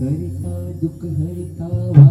करता दुःख हरता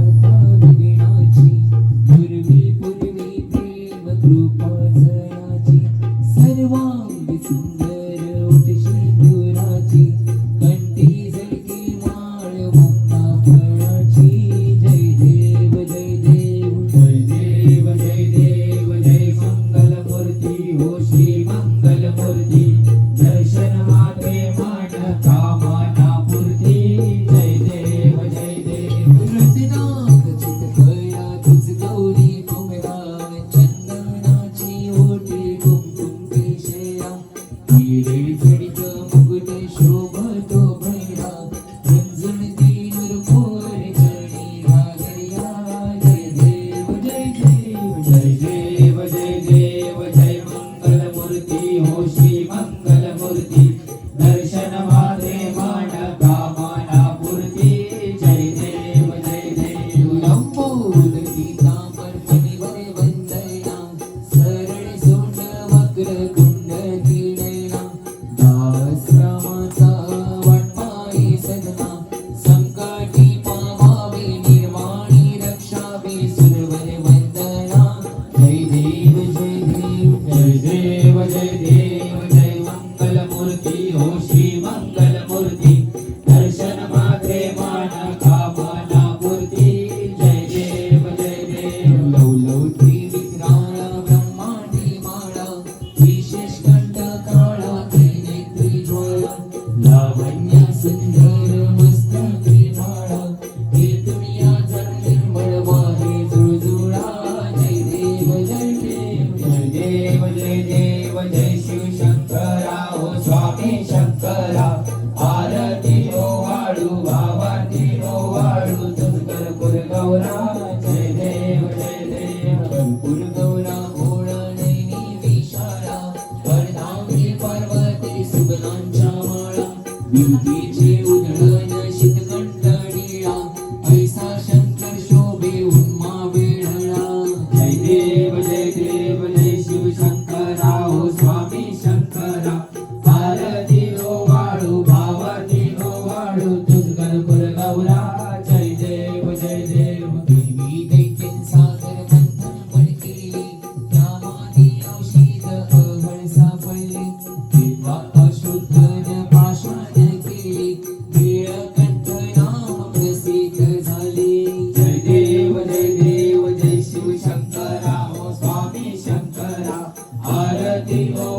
you be आरती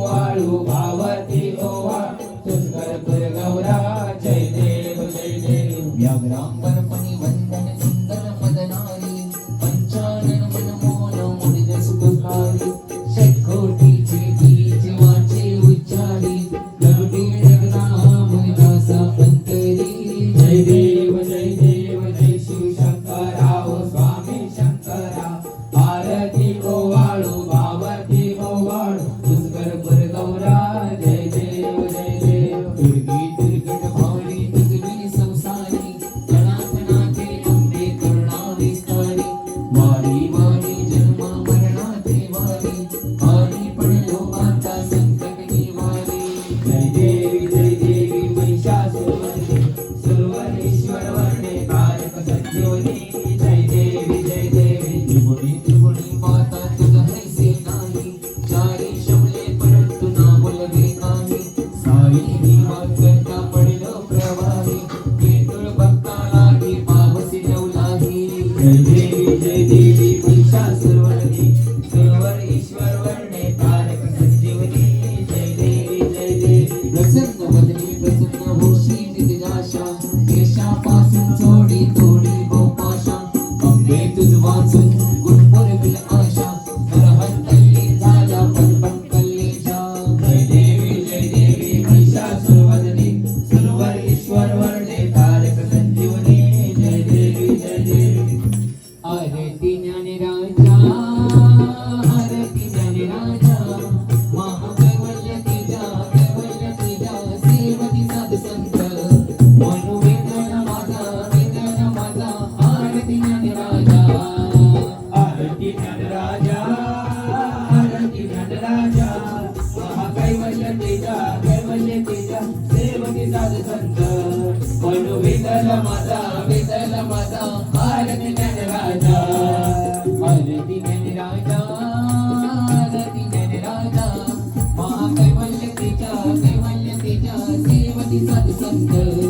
dançando.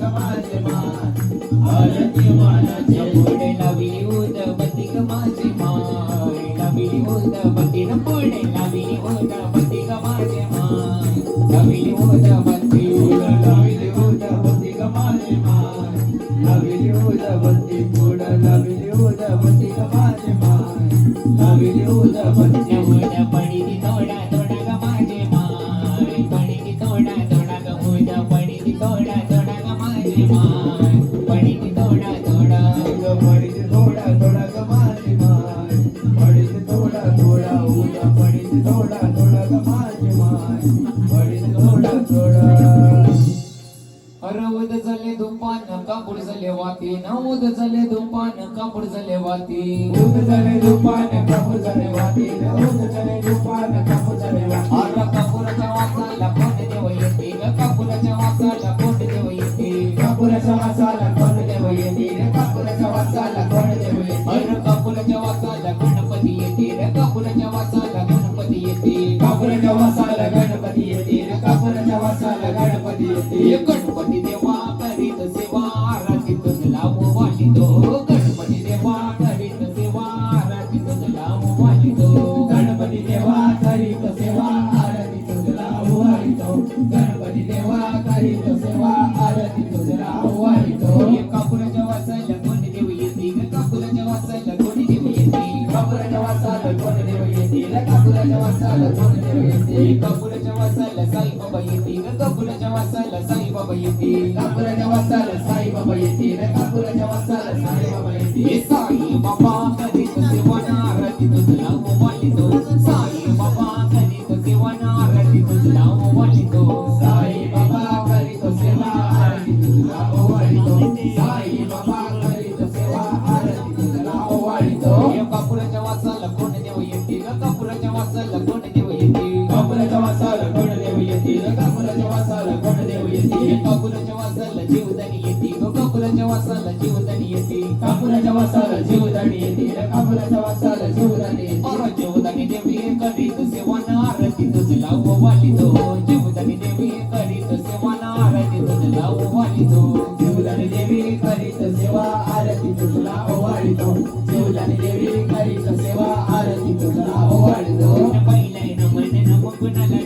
समाज मान माय आरती पुढे दुपान कापूर झाले वाती नऊद झाले दुपान कापूर झाले वाती दूध झाले दुपान कापूर झाले वाती नऊद झाले दुपान कापूर झाले वाती अरे कापूरच्या वासाला कोण देव येते कापूरच्या वासाला कोण देव येते कापूरच्या वासाला कोण देव येते कापूरच्या वासाला कोण देव येते अरे कापूरच्या वासाला गणपती येते. कापूरच्या वासाला गणपती येते कापूरच्या वासाला गणपती येते. कापूरच्या वासाला गणपती येते गणपती देवा. जीवदानी येते. कापुराच्या वासाला जीवदानी येते. कापुराच्या वासाला जीवदानी येते. जीवदानी देवी करीत सेवन आरती तुझ लाव वालित जीवदानी देवी करीत सेवन आरती तुझ लाव वालित जीवदानी देवी करीत सेवा आरती तुझ लाव वालित जीवदानी देवी करीत सेवा आरती तुझ लाव वालित पहिल्या नमन नम कुणाला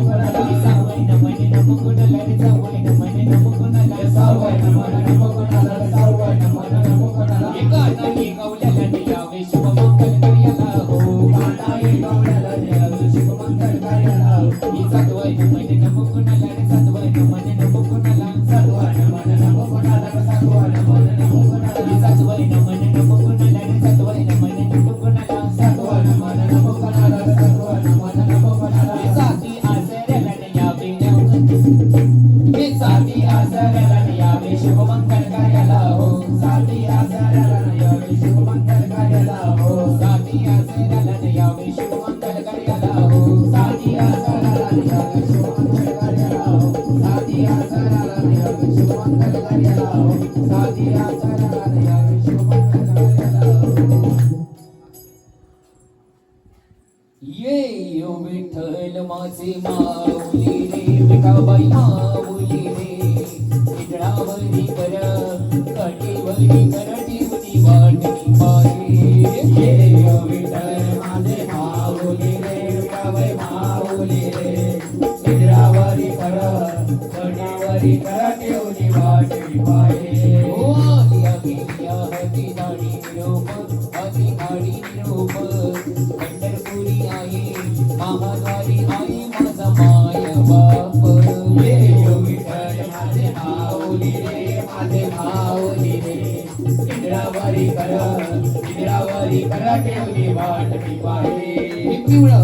ठेवली वाट पिवाळी पिवळा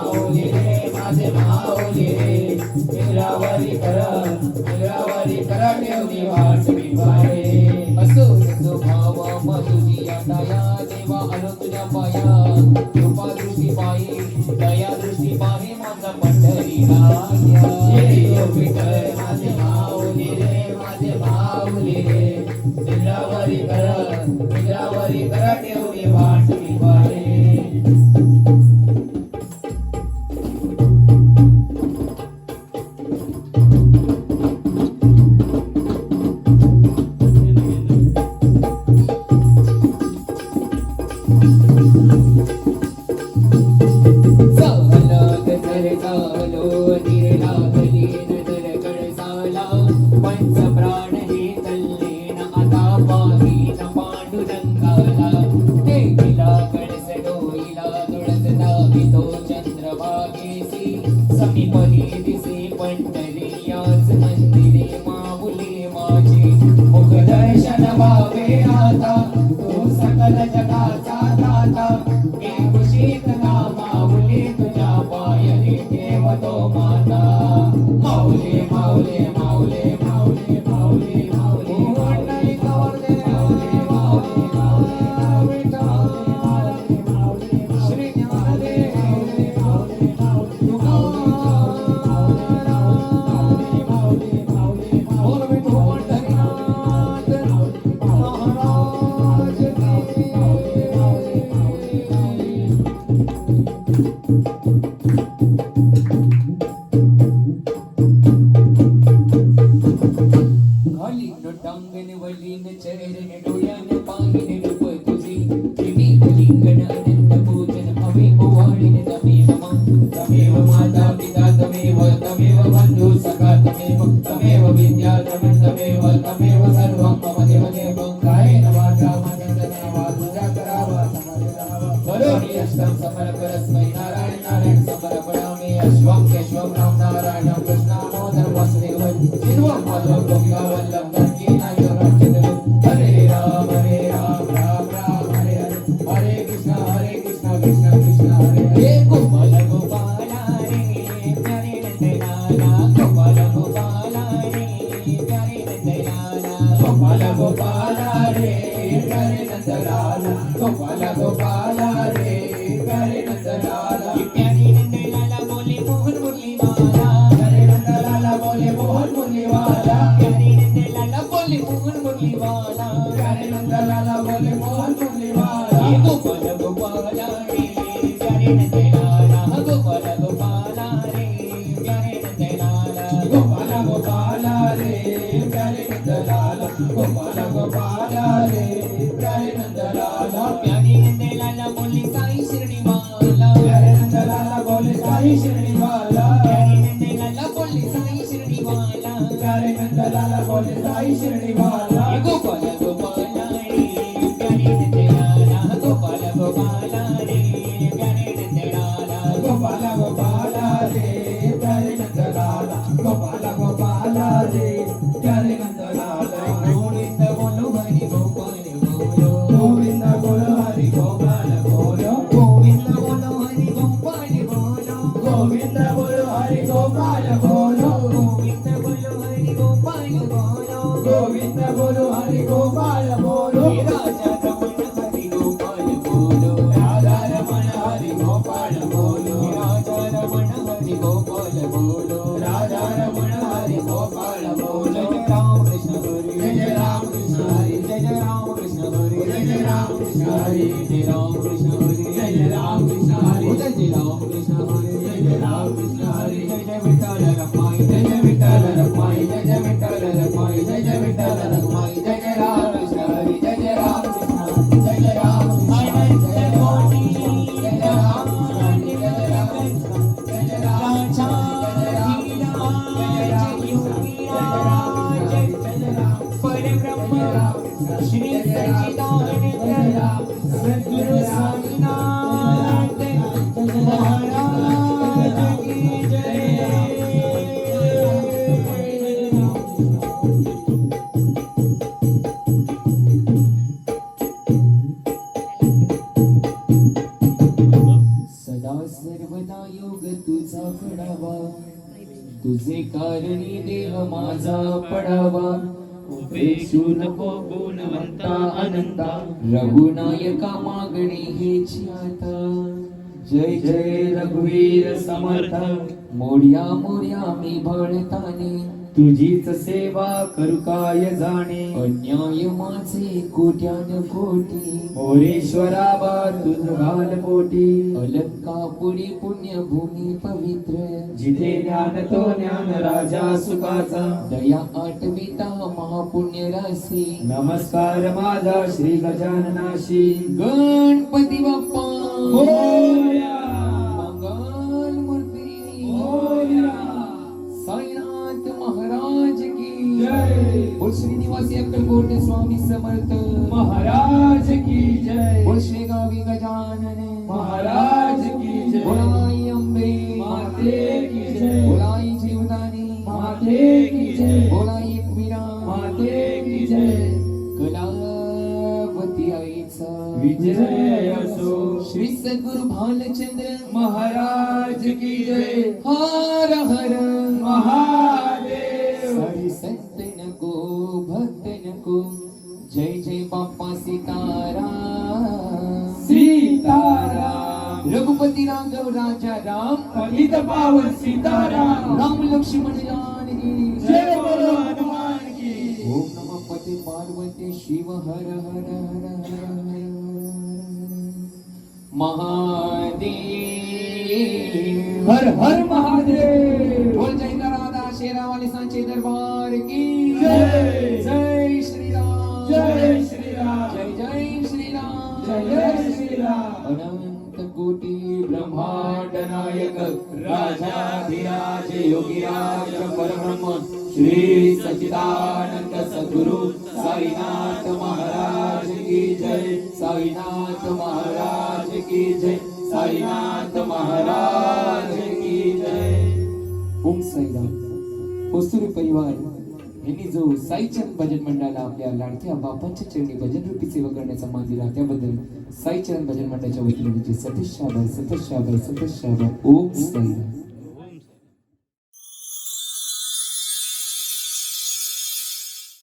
माऊली रे माझे माऊली रे इंद्रावरी कर इंद्रावरी कर ठेवली वाट विवारे असो असो भाव मधुजी दया देवा अनु तुझ्या पाया. कृपा दृष्टी पायी दया दृष्टी पाही माझा पंढरी राजा. माझे माऊली रे माझे माऊली रे. इंद्रावरी कर इंद्रावरी कर ठेवली ಕಾವಲು ¡Vamos a! श्री सच्चिदानंद सद्गुरु रघुनायका मागणी हेची आता. जय जय रघुवीर समर्थ. मोर्या मोर्या मी भळताने तुझीच सेवा करू काय जाणे? अन्याय माझे कोट्यान कोटी. मोरेश्वरा बा तुझ घाल पोटी. अलंकापुरी पुण्यभूमी पवित्र. जिथे ज्ञान तो ज्ञान राजा सुखाचा. दया आठविता महापुण्य राशी. नमस्कार माझा श्री गजाननाशी. गणपती बाप्पा. श्रीनिवासी अक्कलकोट स्वामी समर्थ। महाराज की जय। श्री गावी गजानन। महाराज की जय। बोलाई अंबे। माते की जय। बोलाई जीवदानी। माते की जय। बोलाई एकविरा। माते की जय। कलावती आईचा। विजय असो। श्री सद्गुरु भालचंद्र। महाराज की जय। हर हर। महादेव सीताराम रघुपती राघव राजा राम पतित पावन सीताराम। राम लक्ष्मण जानकी जय बोलो हनुमान की। ओम नमः पते पार्वती शिव हर हर हर हर महादेव। हर हर महादेव। बोल जय राधा शेरावाली सांचे दरबार की। सच्चिदानंद सद्गुरु साईनाथ महाराज की जय। साईनाथ महाराज की जय। साईनाथ महाराज की जय। ओम साईराम। कस्तुरी परिवार यांनी जो साईचंद भजन मंडळाला आपल्या लाडक्या बापांच्या चरणी भजन रूपी सेवा करण्याचा मान दिला त्याबद्दल साईचंद भजन मंडळाच्या वतीने म्हणजे सतीश शाबर सतीश शाबर सतीश शाबर ओम साईराम.